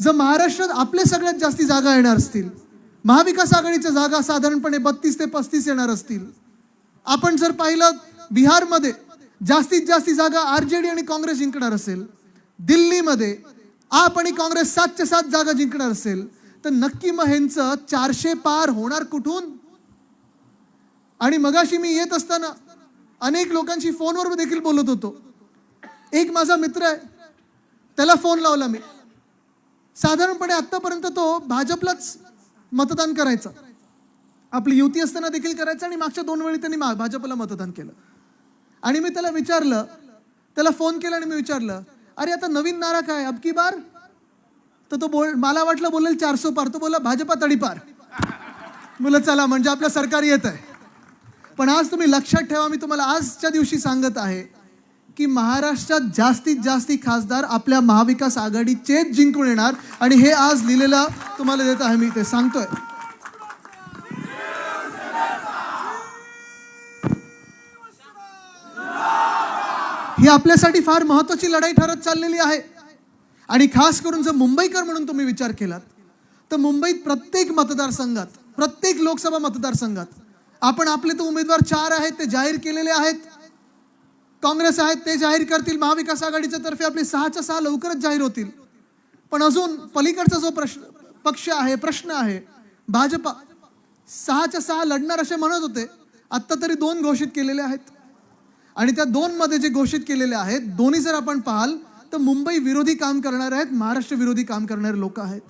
जर महाराष्ट्रात आपले सगळ्यात जास्ती जागा येणार असतील महाविकास आघाडीच्या जागा साधारणपणे बत्तीस ते पस्तीस येणार असतील. आपण जर पाहिलं बिहारमध्ये जास्तीत जास्ती जागा आर जे डी आणि काँग्रेस जिंकणार असेल. दिल्लीमध्ये आप आणि काँग्रेस सातच्या सात जागा जिंकणार असेल. तर नक्की मग ह्यांचं चारशे पार होणार कुठून? आणि मगाशी मी येत असताना अनेक लोकांशी फोनवर देखील बोलत होतो. एक माझा मित्र आहे त्याला फोन लावला मी. साधारणपणे आत्तापर्यंत तो भाजपलाच मतदान करायचा. आपली युती असताना देखील करायचं आणि मागच्या दोन वेळी त्यांनी मा- भाजपला मतदान केलं. आणि मी त्याला विचारलं त्याला फोन केला आणि मी विचारलं अरे आता नवीन नारा काय? अबकी बार? तर तो बोल मला वाटलं बोलेल चारसो पार. तो बोला भाजपा तडीपार मुलं चला म्हणजे आपलं सरकार येत आहे पण आज तुम्ही लक्षात ठेवा मी तुम्हाला आजच्या दिवशी सांगत आहे की महाराष्ट्रात जास्तीत जास्ती खासदार आपल्या महाविकास आघाडीचेच जिंकून येणार. आणि हे आज लिहिलेलं तुम्हाला देत आहे मी ते सांगतोय. ही आपल्यासाठी फार महत्वाची लढाई ठरत चाललेली आहे. आणि खास करून जर मुंबईकर म्हणून तुम्ही विचार केलात तर मुंबईत प्रत्येक मतदारसंघात प्रत्येक लोकसभा मतदारसंघात आपण आपले तर उमेदवार चार आहेत ते जाहीर केलेले आहेत. काँग्रेस आहेत ते जाहीर करतील. महाविकास आघाडीच्या तर्फे आपले सहाच्या सहा लवकरच जाहीर होतील. पण अजून पलीकडचा जो प्रश्न पक्ष आहे प्रश्न आहे भाजपा सहाच्या सहा लढणार असे म्हणत होते. आत्ता तरी दोन घोषित केलेले आहेत. आणि त्या दोनमध्ये जे घोषित केलेले आहेत दोन्ही जर आपण पाहाल तर मुंबई विरोधी काम करणारे आहेत महाराष्ट्र विरोधी काम करणारे लोक आहेत.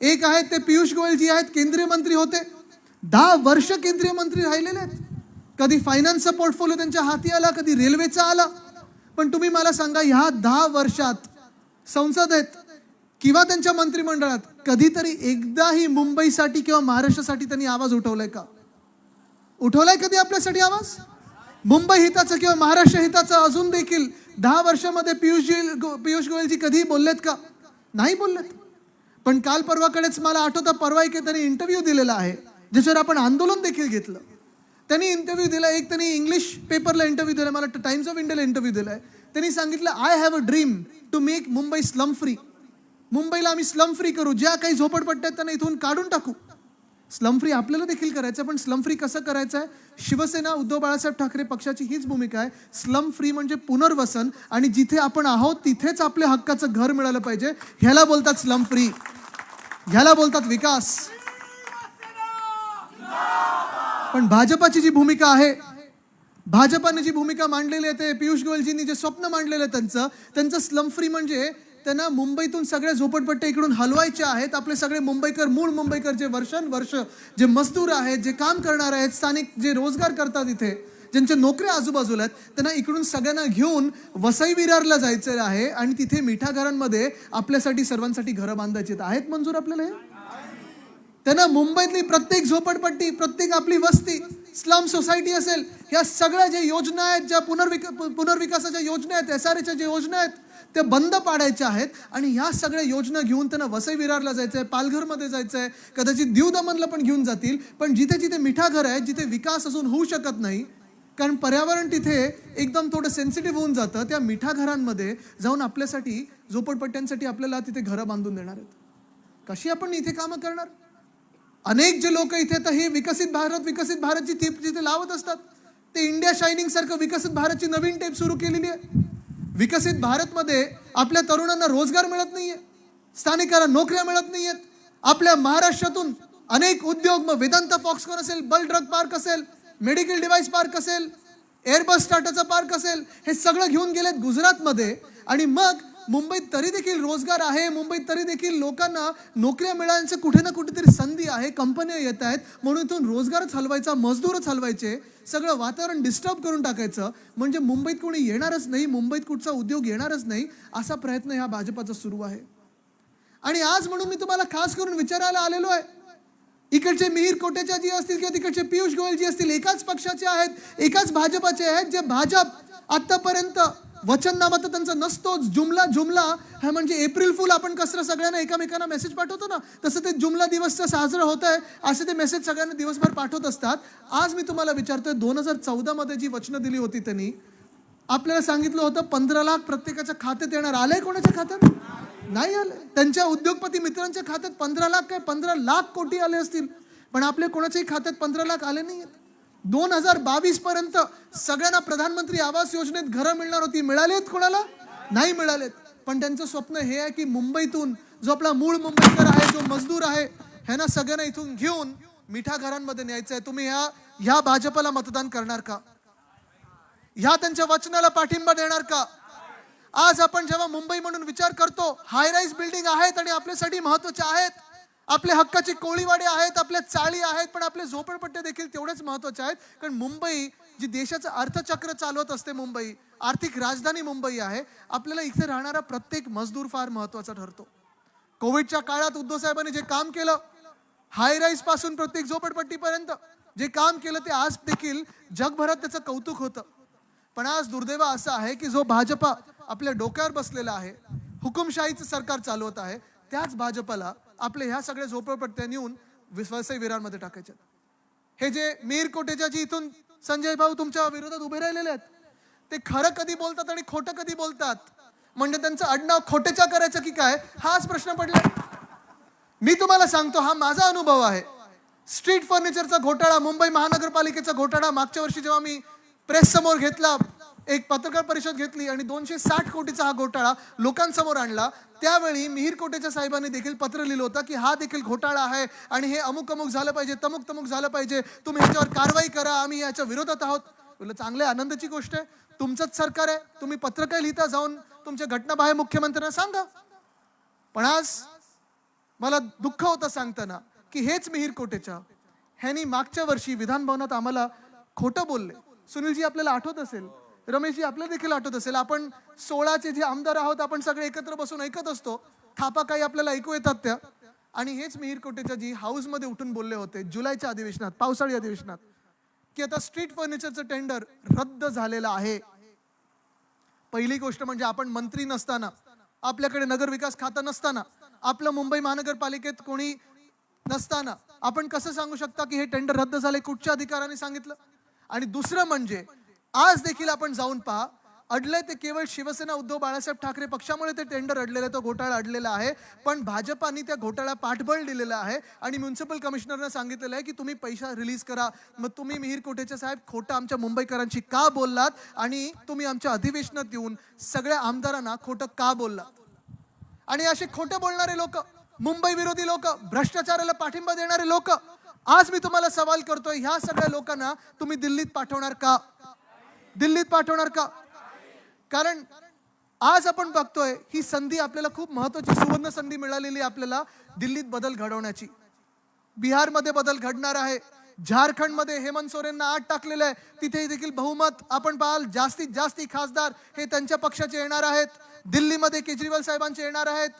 एक आहेत ते पियुष गोयल जी आहेत केंद्रीय मंत्री होते. दहा वर्ष केंद्रीय मंत्री राहिलेले आहेत. कधी फायनान्सचा पोर्टफोलिओ त्यांच्या हाती आला कधी रेल्वेचा आला. पण तुम्ही मला सांगा ह्या दहा वर्षात संसदेत आहेत किंवा त्यांच्या मंत्रिमंडळात कधीतरी एकदाही मुंबईसाठी किंवा महाराष्ट्रासाठी त्यांनी आवाज उठवलाय का? उठवलाय कधी आपल्यासाठी आवाज? मुंबई हिताचं किंवा महाराष्ट्र हिताचं अजून देखील दहा वर्षामध्ये पियुष पियुष गोयलजी कधी बोललेत का? नाही बोललेत. पण काल परवाकडेच मला आठवतं परवा एक त्यांनी इंटरव्ह्यू दिलेला आहे ज्याच्यावर आपण आंदोलन देखील घेतलं. त्यांनी इंटरव्ह्यू दिला एक त्यांनी इंग्लिश पेपरला इंटरव्ह्यू दिला मला टाइम्स ऑफ इंडियाला इंटरव्ह्यू दिलाय. त्यांनी सांगितलं I have a dream to make Mumbai slum free मुंबईला आम्ही स्लम फ्री करू. ज्या काही झोपडपट्ट्या आहेत त्यांना इथून काढून टाकू. स्लम फ्री आपल्याला देखील करायचं आहे, पण स्लम फ्री कसं करायचं आहे शिवसेना उद्धव बाळासाहेब ठाकरे पक्षाची हीच भूमिका आहे. स्लम फ्री म्हणजे पुनर्वसन आणि जिथे आपण आहोत तिथेच आपल्या हक्काचं घर मिळालं पाहिजे. ह्याला बोलतात स्लम फ्री ह्याला बोलतात विकास. पण भाजपाची जी भूमिका आहे भाजपाने जी भूमिका मांडलेली आहे ते पियुष गोयलजींनी जे स्वप्न मांडलेलं आहे त्यांचं त्यांचं स्लम फ्री म्हणजे त्यांना मुंबईतून सगळ्या झोपडपट्ट्या इकडून हलवायच्या आहेत आपले सगळे मुंबईकर मूळ मुंबईकर जे वर्षानुवर्ष जे मजदूर आहेत जे काम करणार आहेत स्थानिक जे रोजगार करतात इथे ज्यांच्या नोकऱ्या आजूबाजूला आहेत त्यांना इकडून सगळ्यांना घेऊन वसई विरारला जायचं आहे आणि तिथे मिठा घरांमध्ये आपल्यासाठी सर्वांसाठी घरं बांधायची आहेत. आहेत मंजूर आपल्याला हे त्यांना मुंबईतली प्रत्येक झोपडपट्टी प्रत्येक आपली वस्ती स्लम सोसायटी असेल ह्या सगळ्या ज्या योजना आहेत ज्या पुनर्विक पुनर्विकासाच्या योजना आहेत एस आर एच्या ज्या योजना आहेत त्या बंद पाडायच्या आहेत आणि ह्या सगळ्या योजना घेऊन त्यांना वसई विरारला जायचं आहे पालघरमध्ये जायचं आहे कदाचित दीव दमनला पण घेऊन जातील पण जिथे जिथे मिठाघर आहे जिथे विकास अजून होऊ शकत नाही कारण पर्यावरण तिथे एकदम थोडं सेन्सिटिव्ह होऊन जातं त्या मिठा घरांमध्ये जाऊन आपल्यासाठी झोपडपट्ट्यांसाठी आपल्याला तिथे घरं बांधून देणार आहेत. कशी आपण इथे कामं करणार? अनेक जे लोक इथे तर हे विकसित भारत विकसित भारतची टीप जिथे लावत असतात ते इंडिया शायनिंग सारखं विकसित भारतची नवीन टेप सुरू केलेली आहे. विकसित भारतमध्ये आपल्या तरुणांना रोजगार मिळत नाहीये स्थानिकांना नोकऱ्या मिळत नाहीयेत. आपल्या महाराष्ट्रातून अनेक उद्योग मग वेदांत फॉक्सकॉन असेल बल ड्रग पार्क असेल मेडिकल डिव्हाइस पार्क असेल एअरबस टाटाचा पार्क असेल हे सगळं घेऊन गेलेत गुजरातमध्ये. आणि मग मुंबईत तरी देखील रोजगार आहे मुंबईत तरी देखील लोकांना नोकऱ्या मिळायचं कुठे ना कुठेतरी संधी आहे कंपन्या येत आहेत. म्हणून इथून रोजगारच हलवायचा मजदूरच हलवायचे सगळं वातावरण डिस्टर्ब करून टाकायचं. म्हणजे मुंबईत कोणी येणारच नाही मुंबईत कुठचा उद्योग येणारच नाही असा प्रयत्न ह्या भाजपाचा सुरू आहे. आणि आज म्हणून मी तुम्हाला खास करून विचारायला आलेलो आहे. इकडचे मिहीर कोटेच्या जी असतील किंवा तिकडचे पियुष गोयल जी असतील एकाच पक्षाचे आहेत एकाच भाजपाचे आहेत जे भाजप आतापर्यंत वचननामा तर त्यांचा नसतोच. जुमला जुमला. हा म्हणजे एप्रिल फुल आपण कसं सगळ्यांना एकामेकांना मेसेज पाठवतो ना तसं ते जुमला दिवसचं साजरं होत आहे असे ते मेसेज सगळ्यांना दिवसभर पाठवत असतात. आज मी तुम्हाला विचारतोय दोन हजार चौदामध्ये जी वचनं दिली होती त्यांनी आपल्याला सांगितलं होतं पंधरा लाख प्रत्येकाच्या खात्यात येणार. आलंय कोणाच्या खात्यात? नाही आले त्यांच्या उद्योगपती मित्रांच्या खात्यात पंधरा लाख काय? पंधरा लाख कोटी आले असतील. पण आपल्या कोणाच्याही खात्यात पंधरा लाख आले नाही दोन हजार बावीस पर्यंत सगळ्यांना प्रधानमंत्री आवास योजनेत घरं मिळणार होती. मिळालेत कोणाला? नाही मिळालेत. पण त्यांचं स्वप्न हे आहे की मुंबईतून जो आपला मूळ मुंबईकर आहे जो मजदूर आहे ह्यांना सगळ्यांना इथून घेऊन मिठा घरांमध्ये न्यायचं आहे. तुम्ही ह्या ह्या भाजपला मतदान करणार का? ह्या त्यांच्या वचनाला पाठिंबा देणार का? आज आपण जेव्हा मुंबई म्हणून विचार करतो हाय राईज बिल्डिंग आहेत आणि आपल्यासाठी महत्त्वाच्या आहेत. आपल्या हक्काची कोळीवाडे आहेत आपल्या चाळी आहेत पण आपले झोपडपट्टे देखील तेवढेच महत्त्वाचे आहेत. कारण मुंबई जी देशाचं अर्थचक्र चालवत असते मुंबई आर्थिक राजधानी मुंबई आहे आपल्याला इथे राहणारा प्रत्येक मजदूर फार महत्त्वाचा ठरतो. कोविडच्या काळात उद्धव साहेबांनी जे काम केलं हाय राईजपासून प्रत्येक झोपडपट्टीपर्यंत जे काम केलं ते आज देखील जगभरात त्याचं कौतुक होतं. पण आज दुर्दैव असं आहे की जो भाजपा आपल्या डोक्यावर बसलेला आहे हुकुमशाहीचं सरकार चालवत आहे त्याच भाजपाला आपले ह्या सगळ्या झोपडपट्ट्या नेऊन विश्वासही विरारमध्ये टाकायचे हे जे मीर कोटेच्या जी इथून संजय भाऊ तुमच्या विरोधात उभे राहिलेले आहेत ते खरं कधी बोलतात आणि खोटं कधी बोलतात? म्हणजे त्यांचं आडनाव खोटेच्या करायचं की काय? हाच प्रश्न पडला. मी तुम्हाला सांगतो हा माझा अनुभव आहे. स्ट्रीट फर्निचरचा घोटाळा मुंबई महानगरपालिकेचा घोटाळा मागच्या वर्षी जेव्हा मी प्रेस समोर घेतला एक पत्रकार परिषद घेतली आणि दोनशे साठ कोटीचा हा घोटाळा लोकांसमोर आणला. त्यावेळी मिहीर कोटेच्या साहेबांनी देखील पत्र लिहिलं होतं की हा देखील घोटाळा आहे आणि हे अमुक अमुक झालं पाहिजे तमुक तमुक झालं पाहिजे. तुम्ही ह्याच्यावर कारवाई करा आम्ही याच्या विरोधात आहोत. बोललं चांगल्या आनंदाची गोष्ट आहे. तुमचंच सरकार आहे तुम्ही पत्र काय लिहिता जाऊन तुमच्या घटनाबाह्य मुख्यमंत्र्यांना सांगा. पण आज मला दुःख होतं सांगताना की हेच मिहीर कोटेच्या. ह्यांनी मागच्या वर्षी विधानभवनात आम्हाला खोटं बोलले. सुनीलजी आपल्याला आठवत असेल रमेशजी आपल्याला देखील आठवत असेल आपण सोळाचे जे आमदार आहोत आपण सगळे एकत्र बसून ऐकत असतो. थापा काही आपल्याला ऐकू येतात त्या. आणि हेच मिहीर कोटेच्या जी हाऊसमध्ये उठून बोलले होते जुलैच्या अधिवेशनात पावसाळी अधिवेशनात की आता स्ट्रीट फर्निचरचं टेंडर रद्द झालेलं आहे. पहिली गोष्ट म्हणजे आपण मंत्री नसताना आपल्याकडे नगर विकास खातं नसताना आपलं मुंबई महानगरपालिकेत कोणी नसताना आपण कसं सांगू शकता की हे टेंडर रद्द झाले कुठच्या अधिकाराने सांगितलं? आणि दुसरं म्हणजे आज देखील आपण जाऊन पहा. अडलंय ते केवळ शिवसेना उद्धव बाळासाहेब ठाकरे पक्षामुळे ते टेंडर अडलेलं आहे तो घोटाळा अडलेला आहे. पण भाजपाने त्या घोटाळा पाठबळ दिलेलं आहे. आणि म्युन्सिपल कमिशनरनं सांगितलेलं आहे की तुम्ही पैसा रिलीज करा. मग तुम्ही मिहीर कोटेचे साहेब? खोटं आमच्या मुंबईकरांशी का बोललात? आणि तुम्ही आमच्या अधिवेशनात येऊन सगळ्या आमदारांना खोटं का बोललात? आणि असे खोटे बोलणारे लोक मुंबई विरोधी लोक भ्रष्टाचाराला पाठिंबा देणारे लोक आज मी तुम्हाला सवाल करतोय ह्या सगळ्या लोकांना तुम्ही दिल्लीत पाठवणार का? दिल्लीत पाठवणार का? कारण आज आपण बघतोय ही संधी आपल्याला खूप महत्वाची सुवर्ण संधी मिळालेली आहे आपल्याला दिल्लीत बदल घडवण्याची. बिहारमध्ये बदल घडणार आहे. झारखंडमध्ये हेमंत सोरेनना आत टाकलेलं आहे. तिथे देखील बहुमत आपण पाहाल. जास्तीत जास्ती खासदार हे त्यांच्या पक्षाचे येणार आहेत. दिल्लीमध्ये केजरीवाल साहेबांचे येणार आहेत.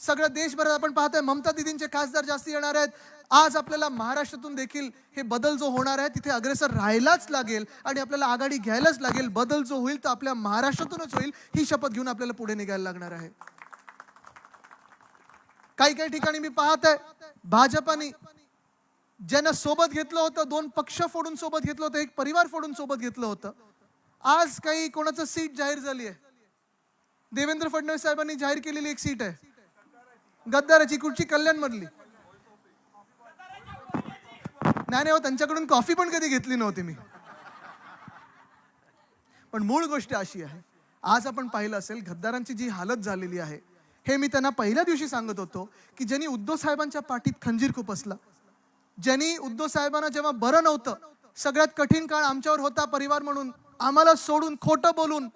सगळं देशभरात आपण पाहतोय. ममता दिदींचे खासदार जास्त येणार आहेत. आज आपल्याला महाराष्ट्रातून देखील हे बदल जो होणार आहे तिथे अग्रेसर राहायलाच लागेल आणि आपल्याला आघाडी घ्यायलाच लागेल. बदल जो होईल तो आपल्या महाराष्ट्रातूनच होईल. ही शपथ घेऊन आपल्याला पुढे निघायला लागणार आहे. काही काही ठिकाणी मी पाहत आहे भाजपाने ज्यांना सोबत घेतलं होतं दोन पक्ष फोडून सोबत घेतलं होतं एक परिवार फोडून सोबत घेतलं होतं. आज काही कोणाचं सीट जाहीर झाली आहे देवेंद्र फडणवीस साहेबांनी जाहीर केलेली एक सीट आहे. गद्दाराची कुठची कल्याण मधली नाही नाही हो त्यांच्याकडून कॉफी पण कधी घेतली नव्हती मी. पण मूळ गोष्ट अशी आहे आज आपण पाहिलं असेल गद्दारांची जी हालत झालेली आहे हे मी त्यांना पहिल्या दिवशी सांगत होतो की ज्यांनी उद्धव साहेबांच्या पाठीत खंजीर खुपसला ज्यांनी उद्धव साहेबांना जेव्हा बरं नव्हतं सगळ्यात कठीण काळ आमच्यावर होता परिवार म्हणून आम्हाला सोडून खोटं बोलून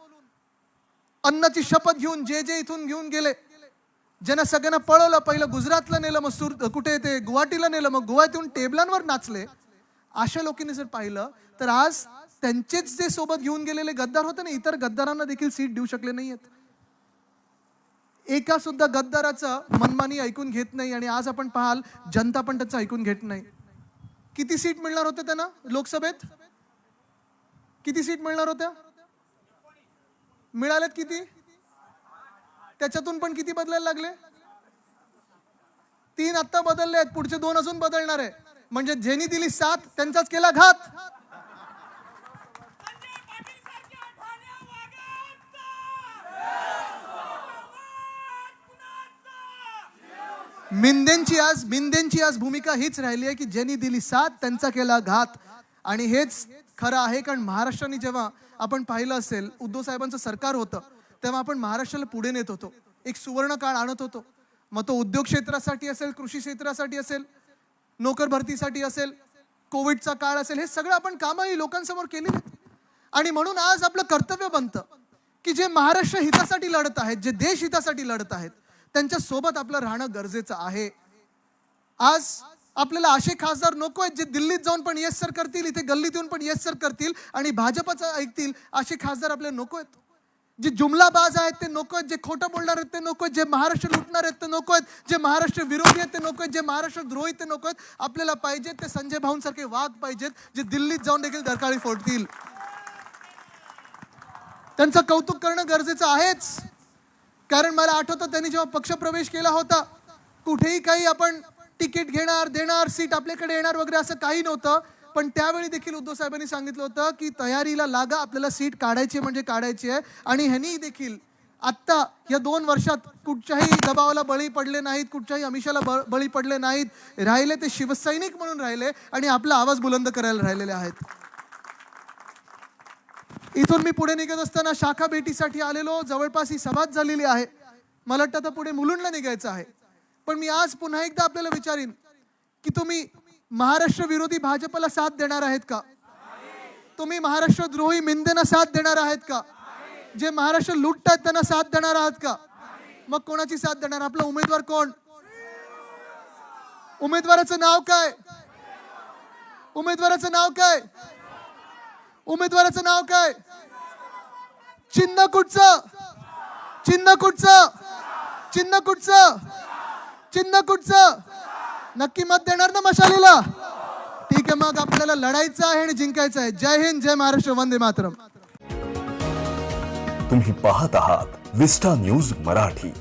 अन्नाची शपथ घेऊन जे जे इथून घेऊन गेले ज्यांना सगळ्यांना पळवलं पहिलं गुजरातला नेलं मग सुर कुठे ते गुवाहाटीला नेलं मग गुवाहाटीहून टेबलांवर नाचले. अशा लोकांनी जर पाहिलं तर आज त्यांचेच जे सोबत घेऊन गेलेले गद्दार होते ना इतर गद्दारांना देखील सीट देऊ शकले नाहीयेत. एका सुद्धा गद्दाराचं मनमानी ऐकून घेत नाही आणि आज आपण पाहाल जनता पण त्याचं ऐकून घेत नाही. किती सीट मिळणार होत्या त्यांना लोकसभेत? किती सीट मिळणार होत्या? मिळाल्यात किती? त्याच्यातून पण किती बदलायला लागले? तीन आत्ता बदलले आहेत. पुढचे दोन अजून बदलणार आहे. म्हणजे ज्यांनी दिली सात त्यांचाच केला घात. मिंदेंची आज मिंदेंची आज भूमिका हीच राहिली आहे की ज्यांनी दिली साथ त्यांचा केला घात. आणि हेच खरं आहे कारण महाराष्ट्राने जेव्हा आपण पाहिलं असेल उद्धव साहेबांचं सरकार होतं. तेव्हा आपण महाराष्ट्राला पुढे नेत होतो. एक सुवर्ण काळ आणत होतो. मग तो उद्योग क्षेत्रासाठी असेल कृषी क्षेत्रासाठी असेल नोकर भरतीसाठी असेल कोविडचा काळ असेल हे सगळं आपण कामही लोकांसमोर केली आणि म्हणून आज आपलं कर्तव्य बनतं की जे महाराष्ट्र हितासाठी लढत आहेत जे देश हितासाठी लढत आहेत त्यांच्यासोबत आपलं राहणं गरजेचं आहे. आज आपल्याला असे खासदार नको आहेत जे दिल्लीत जाऊन पण येस सर करतील इथे गल्लीत येऊन पण येस सर करतील आणि भाजपचं ऐकतील असे खासदार आपल्याला नको आहेत. जे जुमलाबाज आहेत ते नको आहेत जे खोटं बोलणार आहेत ते नको आहेत जे महाराष्ट्र लुटणार आहेत ते नको आहेत जे महाराष्ट्र विरोधी आहेत ते नको आहेत जे महाराष्ट्र द्रोही ते नको आहेत. आपल्याला पाहिजेत ते संजय भाऊंसारखे वाघ पाहिजेत जे दिल्लीत जाऊन देखील दरकाळी फोडतील. त्यांचं कौतुक करणं गरजेचं आहेच. कारण मला आठवतं त्यांनी जेव्हा पक्षप्रवेश केला होता कुठेही काही आपण तिकीट घेणार देणार सीट आपल्याकडे येणार वगैरे असं काही नव्हतं. पण त्यावेळी देखील उद्धव साहेबांनी सांगितलं होतं की तयारीला लागा आपल्याला सीट काढायची म्हणजे काढायची आहे. आणि ह्यांनी देखील आत्ता या दोन वर्षात कुठच्याही दबावाला बळी पडले नाहीत कुठच्याही अमिषाला ब- बळी पडले नाहीत. राहिले ते शिवसैनिक म्हणून राहिले आणि आपला आवाज बुलंद करायला राहिलेले आहेत. इथून मी पुढे निघत असताना शाखा भेटीसाठी आलेलो. जवळपास ही सभाच झालेली आहे. मला वाटतं आता पुढे मुलुंडला निघायचं आहे. पण मी आज पुन्हा एकदा आपल्याला विचारीन की तुम्ही महाराष्ट्र विरोधी भाजपला साथ देणार आहेत का? तुम्ही महाराष्ट्र द्रोही मिंदेना साथ देणार आहेत का? जे महाराष्ट्र लुटतात त्यांना साथ देणार आहात का? मग कोणाची साथ देणार? आपला उमेदवार कोण? उमेदवाराचं नाव काय? उमेदवाराचं नाव काय? उमेदवाराचं नाव काय? चिन्ह कुठचं? चिन्ह कुठचं? चिन्ह कुठचं? चिन्ह कुठचं? नक्की मत देणार ना मशालीला? ठीक आहे मग आपल्याला लढायचं आहे आणि जिंकायचं आहे. जय हिंद जय महाराष्ट्र वंदे मातरम. तुम्ही पाहत आहात विस्टा न्यूज मराठी.